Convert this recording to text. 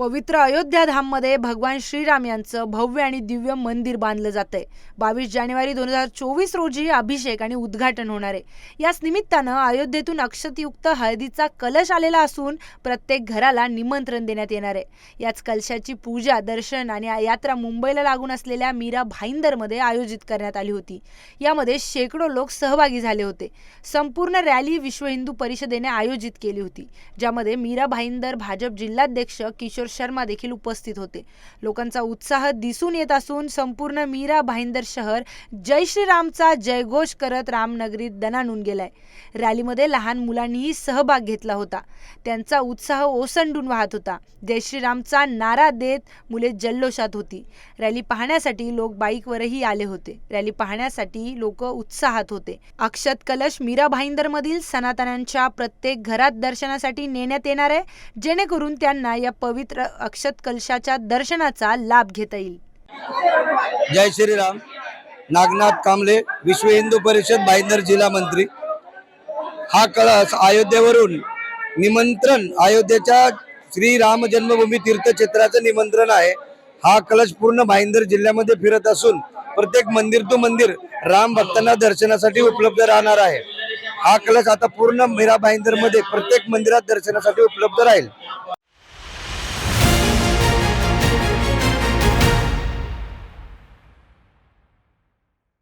पवित्र अयोध्या धाममध्ये भगवान श्रीराम यांचं भव्य आणि दिव्य मंदिर बांधलं जातंय. बावीस जानेवारी दोन हजार चोवीस रोजी अभिषेक आणि उद्घाटन होणार आहे. याच निमित्तानं अयोध्येतून अक्षतयुक्त हळदीचा कलश आलेला असून प्रत्येक घराला निमंत्रण देण्यात येणार आहे. याच कलशाची पूजा दर्शन आणि यात्रा मुंबईला लागून असलेल्या मीरा भाईंदरमध्ये आयोजित करण्यात आली होती. यामध्ये शेकडो लोक सहभागी झाले होते. संपूर्ण रॅली विश्व हिंदू परिषदेने आयोजित केली होती ज्यामध्ये मीरा भाईंदर भाजप जिल्हाध्यक्ष किशोर शर्मा देखील उपस्थित होते. लोकांचा उत्साह दिसून येत असून संपूर्ण मीरा भाईंदर शहर जय श्रीरामचा जयघोष करत रामनगरीत दणाणून गेलाय. रॅलीमध्ये लहान मुलांनीही सहभाग घेतला होता. त्यांचा उत्साह ओसंडून वाहत होता. जय श्रीरामचा नारा देत मुले जल्लोषात होती. रॅली पाहण्यासाठी लोक बाईकवरही आले होते. रॅली पाहण्यासाठी लोक उत्साहात होते. अक्षत कलश मीरा भाईंदरमधील सनातनांच्या प्रत्येक घरात दर्शनासाठी नेण्यात येणार आहे. जेणेकरून त्यांना या पवित्र अक्षत कलशाच्या दर्शनाचा लाभ घेता येईल. जय श्रीराम. नागनाथ कांबळे विश्व हिंदू परिषद भाईंदर जिल्हा मंत्री. हा कळस अयोध्येवरून निमंत्रण अयोध्येच्या श्रीराम जन्मभूमी तीर्थक्षेत्राचं निमंत्रण आहे. हा कलश पूर्ण भाईंदर जिल्ह्यामध्ये फिरत असून प्रत्येक मंदिर टू मंदिर राम भक्तांना दर्शनासाठी उपलब्ध राहणार आहे. हा कलश आता पूर्ण मीरा भाईंदरमध्ये प्रत्येक मंदिरात दर्शनासाठी उपलब्ध राहील.